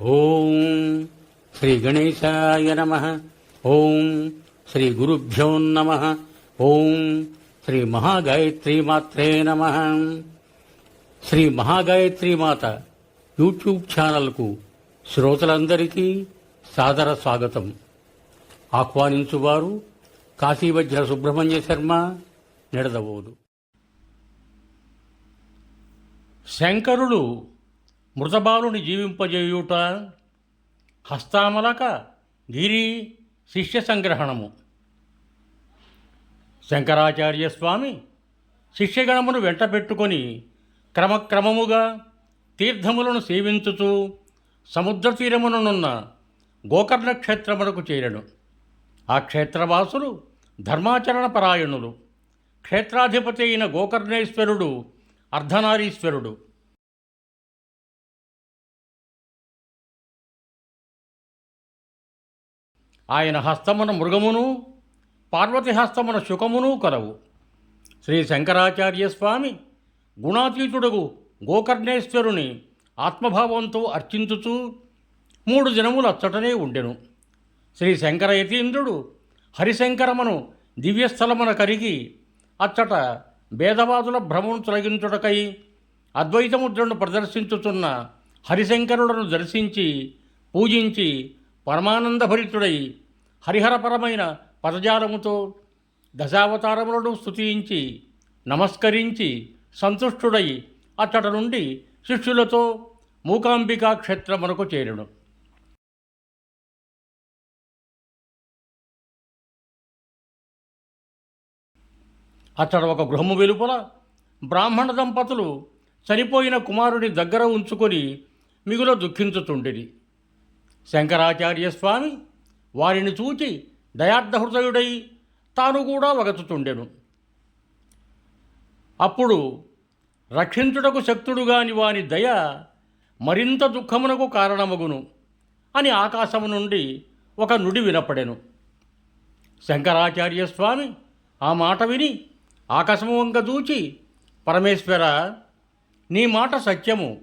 ఓం శ్రీ గణేశాయ నమ. ఓం శ్రీ గురుభ్యో నమ. ఓం శ్రీ మహాగాయత్రి మాత్రే నమ. శ్రీ మహాగాయత్రి మాత యూట్యూబ్ ఛానల్కు శ్రోతలందరికీ సాదర స్వాగతం. ఆహ్వానించువారు కాశీవజ్ర సుబ్రహ్మణ్య శర్మ నిడదవోదు. శంకరుడు మృతబాలుని జీవింపజేయుట హస్తామలక గిరి శిష్య సంగ్రహణము. శంకరాచార్య స్వామి శిష్యగణమును వెంట పెట్టుకొని క్రమక్రమముగా తీర్థములను సేవించుతూ సముద్ర తీరముననున్న గోకర్ణ క్షేత్రమునకు చేరను. ఆ క్షేత్రవాసులు ధర్మాచరణ పరాయణులు క్షేత్రాధిపతి అయిన గోకర్ణేశ్వరుడు అర్ధనారీశ్వరుడు. ఆయన హస్తమున మృగమును పార్వతి హస్తమున శుకమును కలవు శ్రీ శంకరాచార్య స్వామి గుణాతీతుడగు గోకర్ణేశ్వరుని ఆత్మభావంతో అర్చించుచూ మూడు దినములు అచ్చటనే ఉండెను. శ్రీ శంకర యతీంద్రుడు హరిశంకరమను దివ్యస్థలమున కరిగి అచ్చట భేదవాదుల భ్రమను తొలగించుటకై అద్వైతముద్రను ప్రదర్శించుతున్న హరిశంకరులను దర్శించి పూజించి పరమానందభరితుడై హరిహరపరమైన పదజాలముతో దశావతారములను స్తుతించి నమస్కరించి సంతుష్టుడై అచ్చట నుండి శిష్యులతో మూకాంబికా క్షేత్రమునకు చేరును. అతడు ఒక గృహము వెలుపల బ్రాహ్మణ దంపతులు చనిపోయిన కుమారుని దగ్గర ఉంచుకొని మిగుల దుఃఖించుతుండిరి. శంకరాచార్య స్వామి వారిని చూచి దయార్థహృదయుడై తాను కూడా వగతుతుండెను. అప్పుడు రక్షించుటకు శక్తుడుగాని వాని దయ మరింత దుఃఖమునకు కారణమగును అని ఆకాశము నుండి ఒక నుడి వినపడెను. శంకరాచార్య స్వామి ఆ మాట విని ఆకాశము వంక దూచి పరమేశ్వర నీ మాట సత్యము.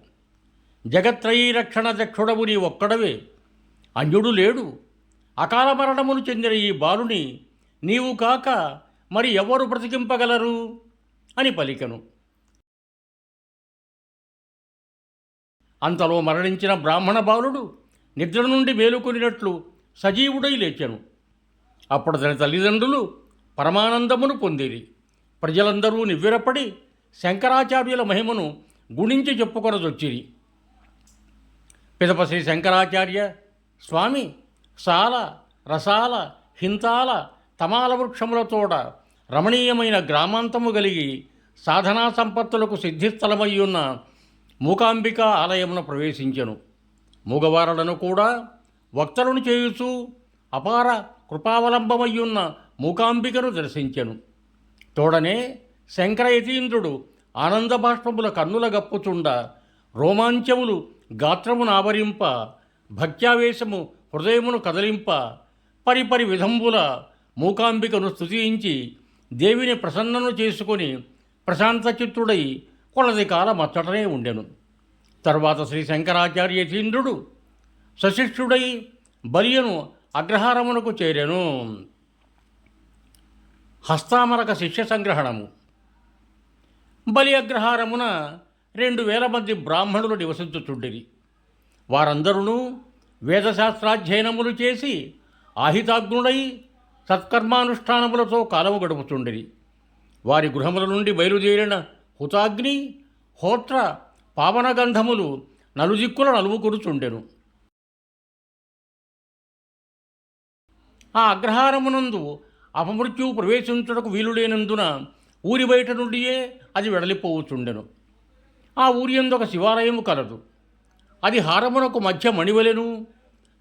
జగత్రయీ రక్షణ దక్షుడవు నీ ఒక్కడవే అన్యుడు లేడు. అకాల మరణమును చెందిన ఈ బాలుని నీవు కాక మరి ఎవరు బ్రతికింపగలరు? అని పలికెను. అంతలో మరణించిన బ్రాహ్మణ బాలుడు నిద్ర నుండి మేలుకొనినట్లు సజీవుడై లేచెను. అప్పుడు తన తల్లిదండ్రులు పరమానందమును పొందిరి. ప్రజలందరూ నివ్వెరపడి శంకరాచార్యుల మహిమను గుణించి చెప్పుకొనదొచ్చిరి. పిదప శ్రీ శంకరాచార్య స్వామి సాల రసాల హింతాల తమాల వృక్షములతోడ రమణీయమైన గ్రామాంతము కలిగి సాధనా సంపత్తులకు సిద్ధిస్థలమయ్యున్న మూకాంబిక ఆలయమున ప్రవేశించెను. మూగవారలను కూడా వక్తలను చేయుచూ అపార కృపావలంబమయ్యున్న మూకాంబికను దర్శించెను. తోడనే శంకర యతీంద్రుడు ఆనందబాష్పముల కన్నుల గప్పుచుండ రోమాంచములు గాత్రమునావరింప భక్త్యావేశము హృదయమును కదలింప పరిపరి విధంబుల మూకాంబికను స్థుతించి దేవిని ప్రసన్నను చేసుకుని ప్రశాంత చిత్తుడై కొలది కాలం అచ్చటనే ఉండెను. తర్వాత శ్రీ శంకరాచార్య యతీంద్రుడు సశిష్ఠుడై బలియను అగ్రహారమునకు చేరెను. హస్తామరక శిష్య సంగ్రహణము. బలి అగ్రహారమున రెండు వేల మంది బ్రాహ్మణులు నివసించుచుండిరి. వారందరూ వేదశాస్త్రాధ్యయనములు చేసి ఆహితాగ్నుడై సత్కర్మానుష్ఠానములతో కాలము గడుపుచుండిరి. వారి గృహముల నుండి బయలుదేరిన హుతాగ్ని హోత్ర పావనగంధములు నలుదిక్కుల నలువుకొరుచుండెను ఆ అగ్రహారమునందు అపమృత్యువు ప్రవేశించుటకు వీలులేనందున ఊరి బయట నుండియే అది వెడలిపోవచుండెను. ఆ ఊరి ఒక శివాలయము కలదు. అది హారమునకు మధ్య మణివలెను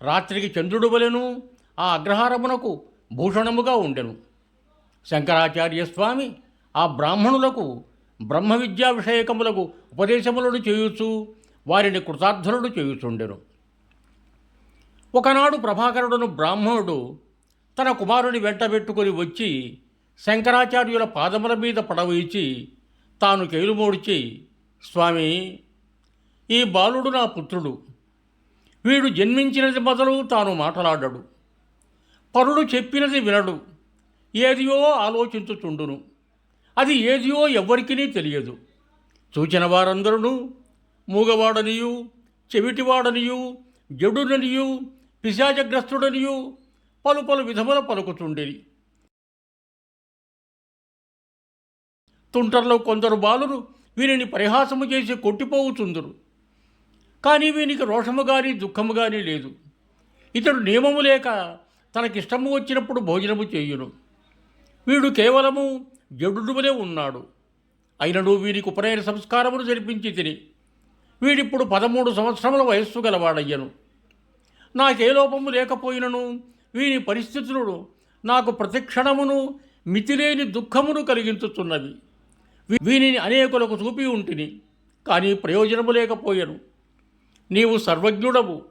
రాత్రికి చంద్రుడు వలెను ఆ అగ్రహారమునకు భూషణముగా ఉండెను. శంకరాచార్య స్వామి ఆ బ్రాహ్మణులకు బ్రహ్మ విద్యా విషయకములకు ఉపదేశములను చేయుచు వారిని కృతార్థులను చేయుచుండెను. ఒకనాడు ప్రభాకరుడును బ్రాహ్మణుడు తన కుమారుని వెంటబెట్టుకొని వచ్చి శంకరాచార్యుల పాదముల మీద పడవేచి తాను కేలుమోడ్చి స్వామి ఈ బాలుడు నా పుత్రుడు. వీడు జన్మించినది మొదలు తాను మాట్లాడడు. పరుడు చెప్పినది వినడు. ఏదియో ఆలోచించుచుండును. అది ఏదియో ఎవ్వరికీ తెలియదు. చూచిన వారందరూ మూగవాడనియు చెవిటివాడనియు జడుననియు పిశాచగ్రస్తుడనియు పలు పలు విధముల పలుకుతుండేది. తుంటర్లో కొందరు బాలురు వీరిని పరిహాసము చేసి కొట్టిపోవుచుందురు. కానీ వీనికి రోషము కానీ దుఃఖము కానీ లేదు. ఇతడు నియమము లేక తనకిష్టము వచ్చినప్పుడు భోజనము చేయును. వీడు కేవలము జడుడువలే ఉన్నాడు. అయినను వీనికి ఉపనయన సంస్కారమును జరిపించి తిని వీడిప్పుడు పదమూడు సంవత్సరముల వయస్సు గలవాడయ్యను. నాకే లోపము లేకపోయినను వీని పరిస్థితులు నాకు ప్రతిక్షణమును మితిలేని దుఃఖమును కలిగించుతున్నవి. వీనిని అనేకులకు చూపి ఉంటిని కానీ ప్రయోజనము లేకపోయాను. నీవు సర్వజ్ఞుడవు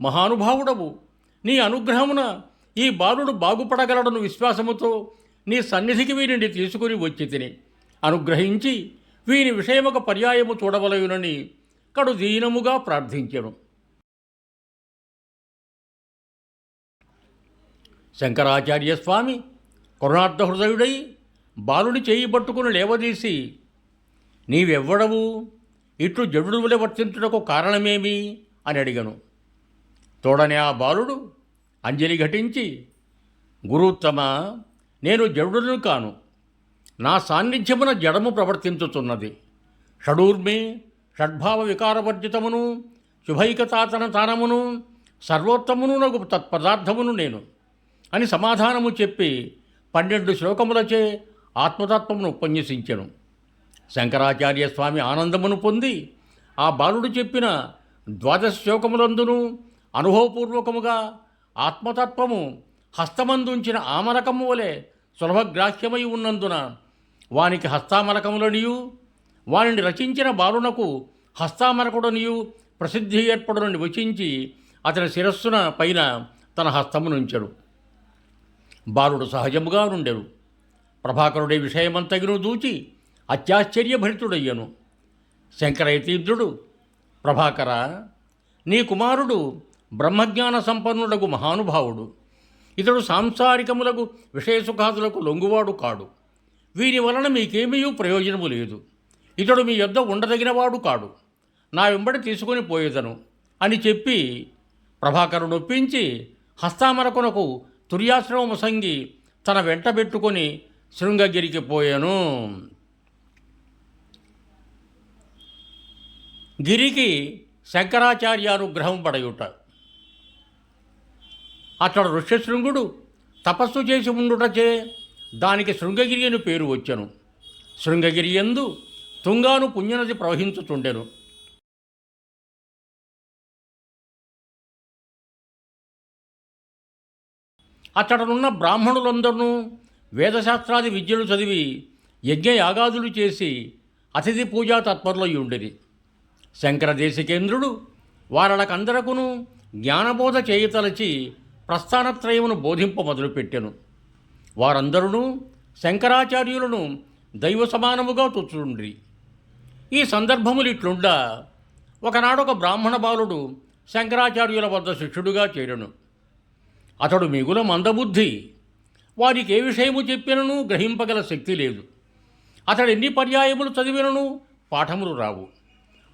మహానుభావుడవు. నీ అనుగ్రహమున ఈ బాలుడు బాగుపడగలడను విశ్వాసముతో నీ సన్నిధికి వీరిని తీసుకుని వచ్చి తిని. అనుగ్రహించి వీని విషయమొక పర్యాయము చూడవలయునని కడు దీనముగా ప్రార్థించను. శంకరాచార్య స్వామి కరుణార్థ హృదయుడై బాలుని చేయి పట్టుకుని లేవదీసి నీవెవ్వడవు? ఇట్లు జడు వలె వర్తించుటకు కారణమేమి? అని అడిగను. తోడనే ఆ బాలుడు అంజలి ఘటించి గురుత్తమ నేను జడును కాను. నా సాన్నిధ్యమున జడము ప్రవర్తించుతున్నది. షడూర్మి షడ్భావ వికారవర్జితమును శుభైకతాతన తానమును సర్వోత్తమును నగు తత్పదార్థమును నేను. అని సమాధానము చెప్పి పన్నెండు శ్లోకములచే ఆత్మతత్వమును ఉపన్యసించెను. శంకరాచార్య స్వామి ఆనందమును పొంది ఆ బాలుడు చెప్పిన ద్వాదశ శ్లోకములందును అనుభవపూర్వకముగా ఆత్మతత్వము హస్తమందుంచిన ఆమరకము వలె సులభగ్రాహ్యమై ఉన్నందున వానికి హస్తామరకములనియు వానిని రచించిన బాలునకు హస్తామరకుడనియు ప్రసిద్ధి ఏర్పడునని వచించి అతని శిరస్సున పైన తన హస్తమునుంచెడు బాలుడు సహజముగా నుండెడు ప్రభాకరుడి విషయమంతగిను దూచి అత్యాశ్చర్యభరితుడయ్యను. శంకరయతీంద్రుడు ప్రభాకర నీ కుమారుడు బ్రహ్మజ్ఞాన సంపన్నుడకు మహానుభావుడు. ఇతడు సాంసారికములకు విషయసుఖాదులకు లొంగువాడు కాడు. వీరి వలన మీకేమీ ప్రయోజనము లేదు. ఇతడు మీ యొద్ద ఉండదగినవాడు కాడు. నా వెంబడి తీసుకొని పోయేదను అని చెప్పి ప్రభాకరుడు ఒప్పించి హస్తామరకునకు తుర్యాశ్రమము సంగి తన వెంట పెట్టుకొని శృంగగిరికి పోయాను. గిరికి శంకరాచార్యానుగ్రహం పడయుట. అతడు ఋష్యశృంగుడు తపస్సు చేసి ఉండుటచే దానికి శృంగగిరి అని పేరు వచ్చెను. శృంగగిరి ఎందు తుంగాను పుణ్యనది ప్రవహించుచుండెను. అతడనున్న బ్రాహ్మణులందరూ వేదశాస్త్రాది విద్యలు చదివి యజ్ఞయాగాదులు చేసి అతిథి పూజా తత్పరులై శంకరదేశికేంద్రుడు శంకర వారలకందరకును జ్ఞానబోధ చేయతలచి ప్రస్థానత్రయమును బోధింప మొదలుపెట్టెను. వారందరూ శంకరాచార్యులను దైవ సమానముగా తుచ్చుండ్రి ఈ సందర్భములు ఇట్లుండా ఒకనాడొక బ్రాహ్మణ బాలుడు శంకరాచార్యుల వద్ద శిష్యుడుగా చేరను. అతడు మిగుల మందబుద్ధి వారికి ఏ విషయము చెప్పినను గ్రహింపగల శక్తి లేదు. అతడు ఎన్ని పర్యాయములు చదివినను పాఠములు రావు.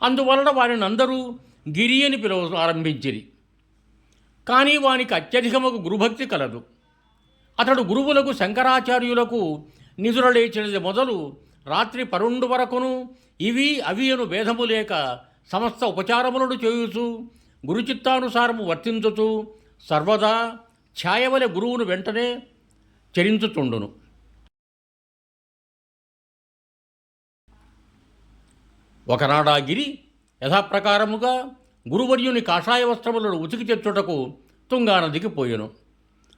అందువలన వారిని అందరూ గిరి అని పిలువ ఆరంభించిరి. కానీ వానికి అత్యధికముకు గురుభక్తి కలదు. అతడు గురువులకు శంకరాచార్యులకు నిధురలేచినది మొదలు రాత్రి పరుండు వరకును ఇవి అవి అను భేదము లేక సమస్త ఉపచారములను చేయుచు గురుచిత్తానుసారము వర్తించుచు సర్వదా ఛాయవలె గురువును వెంటనే చరించుచుండును. ఒకనాడా గిరి యథాప్రకారముగా గురువర్యుని కాషాయ వస్త్రములను ఉతికి తెచ్చుటకు తుంగానదికి పోయెను.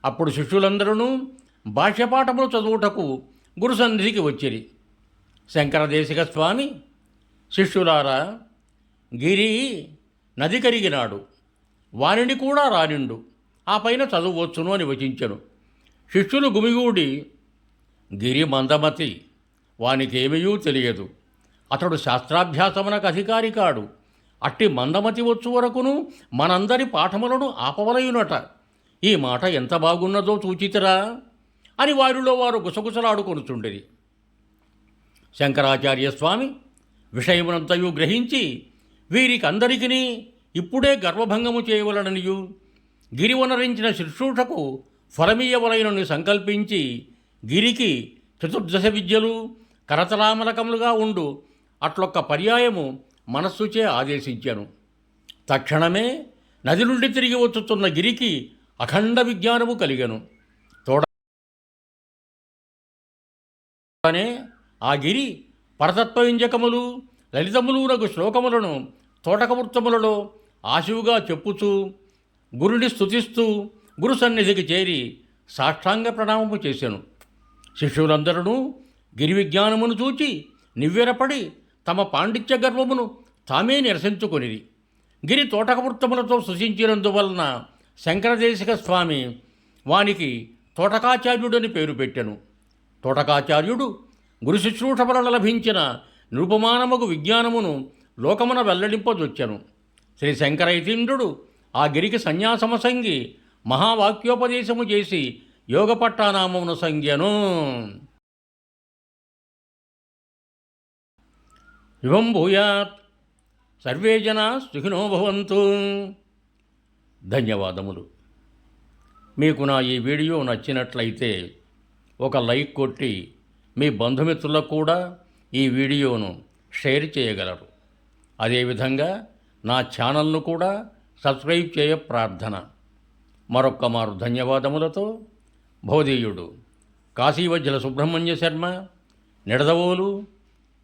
అప్పుడు శిష్యులందరూ భాష్యపాఠములు చదువుటకు గురుసన్నిధికి వచ్చిరి. శంకరదేశిక స్వామి శిష్యులారా గిరి నది కరిగినాడు. వారిని కూడా రానిండు. ఆ పైన చదువువచ్చును అని వచించెను. శిష్యులు గుమిగూడి గిరి మందమతి వానికేమీ తెలియదు. అతడు శాస్త్రాభ్యాసమునకు అధికారి కాడు. అట్టి మందమతి వచ్చు వరకును మనందరి పాఠములను ఆపవలయునట. ఈ మాట ఎంత బాగున్నదో చూచితరా అని వారిలో వారు గుసగుసలాడుకొనుచుండేది శంకరాచార్య స్వామి విషయమునంతయు గ్రహించి వీరికందరికీ ఇప్పుడే గర్వభంగము చేయవలననియు. గిరివనరించిన శుశ్రూషకు ఫలమీయవలైనని సంకల్పించి గిరికి చతుర్దశ విద్యలు కరతలామలకములుగా ఉండు. అట్లొక్క పర్యాయము మనస్సుచే ఆదేశించాను. తక్షణమే నది నుండి తిరిగి వచ్చుతున్న గిరికి అఖండ విజ్ఞానము కలిగను. తోడనే ఆ గిరి పరతత్వవింజకములు లలితములునకు శ్లోకములను తోటకవృత్తములలో ఆశువుగా చెప్పుచూ గురుని స్తుతిస్తూ గురు సన్నిధికి చేరి సాష్టాంగ ప్రణామము చేశాను శిష్యులందరూ గిరి విజ్ఞానమును చూచి నివ్వెరపడి తమ పాండిత్య గర్వమును తామే నిరసించుకొనిది గిరి తోటకవృత్తములతో సృశించినందువలన శంకరదేశిక స్వామి వానికి తోటకాచార్యుడని పేరు పెట్టెను. తోటకాచార్యుడు గురు శుశ్రూష వలన లభించిన నృపమానముకు విజ్ఞానమును లోకమున వెల్లడింపజొచ్చెను. శ్రీ శంకరైతీంద్రుడు ఆ గిరికి సన్యాసమసంగి మహావాక్యోపదేశము చేసి యోగపట్టానామమును సంజ్ఞను శుభం భూయాత్. సర్వే జనా సుఖినో భవంతు. ధన్యవాదములు. మీకు నా ఈ వీడియో నచ్చినట్లయితే ఒక లైక్ కొట్టి మీ బంధుమిత్రులకు కూడా ఈ వీడియోను షేర్ చేయగలరు. అదేవిధంగా నా ఛానల్ను కూడా సబ్స్క్రైబ్ చేయ ప్రార్థన. మరొక్క మారు ధన్యవాదములతో భౌదీయుడు కాశీవజ్జల సుబ్రహ్మణ్య శర్మ నిడదవోలు